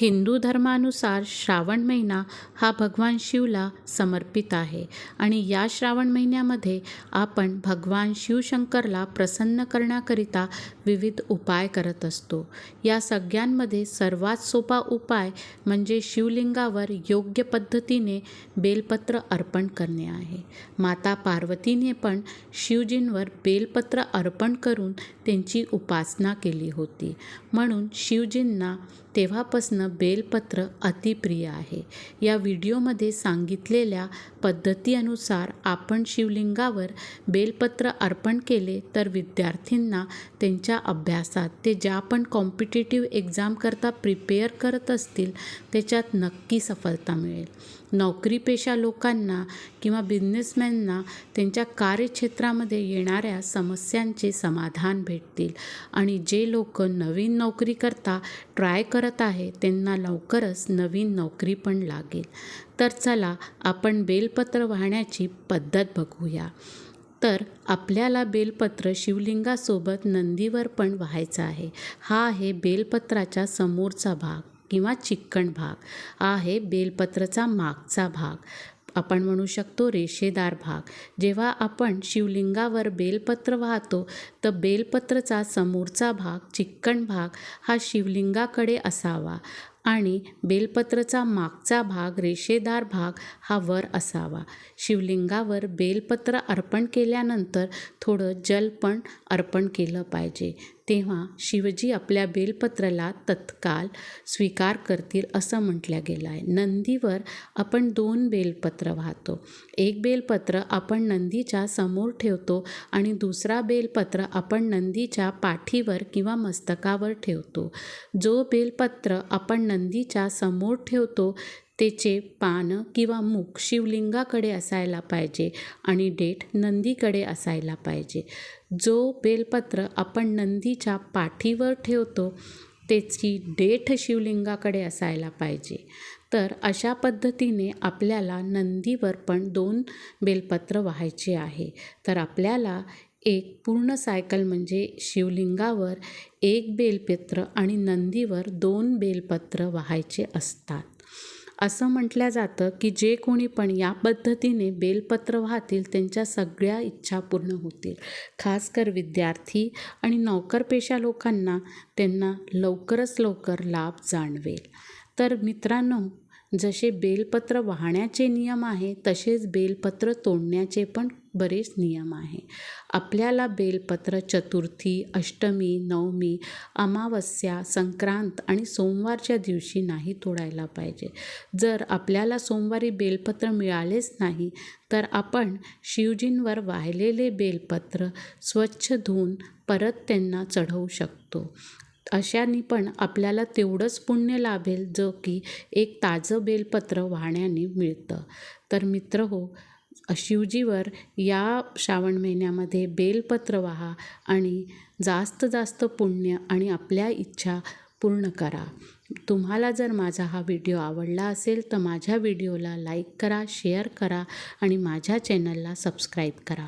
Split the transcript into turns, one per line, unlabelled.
हिंदू धर्मानुसार श्रावण महिना हा भगवान शिवला समर्पित आहे. आणि या श्रावण महिन्यामध्ये आपण भगवान शिवशंकरला प्रसन्न करण्याकरिता विविध उपाय करत असतो. या सगळ्यांमध्ये सर्वात सोपा उपाय म्हणजे शिवलिंगावर योग्य पद्धतीने बेलपत्र अर्पण करणे आहे. माता पार्वतीने पण शिवजींवर बेलपत्र अर्पण करून त्यांची उपासना केली होती. म्हणून शिवजींना तेव्हापासनं बेलपत्र अतिप्रिय आहे. या व्हिडिओमध्ये सांगितलेल्या पद्धतीनुसार आपण शिवलिंगावर बेलपत्र अर्पण केले तर विद्यार्थ्यांना त्यांच्या अभ्यासात ते ज्या पण कॉम्पिटेटिव्ह एक्झामकरता प्रिपेअर करत असतील त्याच्यात नक्की सफलता मिळेल. नोकरीपेशा लोकांना किंवा बिझनेसमॅनना त्यांच्या कार्यक्षेत्रामध्ये येणाऱ्या समस्यांचे समाधान भेटतील. आणि जे लोक नवीन नोकरी करता ट्राय करत आहे त्यांना त्यांना लवकरच नवीन नोकरी पण लागेल. तर चला आपण बेलपत्र वाहण्याची पद्धत बघूया. तर आपल्याला बेलपत्र शिवलिंगासोबत नंदीवर पण व्हायचं आहे. हा आहे बेलपत्राच्या समोरचा भाग किंवा चिकण भाग. हा आहे बेलपत्राचा मागचा भाग. आपण म्हणू शकतो रेषेदार भाग. जेव्हा आपण शिवलिंगावर बेलपत्र वाहतो तर बेलपत्रचा समोरचा भाग चिकण भाग हा शिवलिंगाकडे असावा आणि बेलपत्रचा मागचा भाग रेषेदार भाग हा वर असावा. शिवलिंगावर बेलपत्र अर्पण केल्यानंतर थोडं जल पण अर्पण केलं पाहिजे. तेव्हा शिवजी आपल्या बेलपत्राला तत्काल स्वीकार करतील असं म्हटलं गेलं आहे नंदीवर आपण दोन बेलपत्र वाहतो. एक बेलपत्र आपण नंदीच्या समोर ठेवतो आणि दुसरा बेलपत्र आपण नंदीच्या पाठीवर किंवा मस्तकावर ठेवतो. जो बेलपत्र आपण नंदीच्या समोर ठेवतो त्याचे पानं किंवा मुख शिवलिंगाकडे असायला पाहिजे आणि देठ नंदीकडे असायला पाहिजे. जो बेलपत्र आपण नंदीच्या पाठीवर ठेवतो त्याची डेठ शिवलिंगाकडे असायला पाहिजे. तर अशा पद्धतीने आपल्याला नंदीवर पण दोन बेलपत्र व्हायचे आहे. तर आपल्याला एक पूर्ण सायकल म्हणजे शिवलिंगावर एक बेलपत्र आणि नंदीवर दोन बेलपत्र व्हायचे असतात. असं म्हटलं जातं की जे कोणी पण या पद्धतीने बेलपत्र वाहतील त्यांच्या सगळ्या इच्छा पूर्ण होतील. खासकर विद्यार्थी आणि नोकरपेशा लोकांना त्यांना लवकरच लवकर लाभ जाणवेल. तर मित्रांनो जसे बेलपत्र वाहण्याचे नियम आहे तसेच बेलपत्र तोडण्याचे पण बरेच नियम आहे. आपल्याला बेलपत्र चतुर्थी अष्टमी नवमी अमावस्या संक्रांत आणि सोमवारच्या दिवशी नाही तोडायला पाहिजे. जर आपल्याला सोमवारी बेलपत्र मिळालेच नाही तर आपण शिवजींवर वाहिलेले बेलपत्र स्वच्छ धुवून परत त्यांना चढवू शकतो. अशाने पण आपल्याला तेवढंच पुण्य लाभेल जो की एक ताजं बेलपत्र वाहण्याने मिळतं. तर मित्र हो शिवजीवर या श्रावण महिन्यामध्ये बेलपत्र वाहा आणि जास्त जास्त पुण्य आणि आपल्या इच्छा पूर्ण करा. तुम्हाला जर माझा हा व्हिडिओ आवडला असेल तर माझ्या व्हिडिओला लाईक करा शेअर करा आणि माझ्या चॅनलला सबस्क्राईब करा.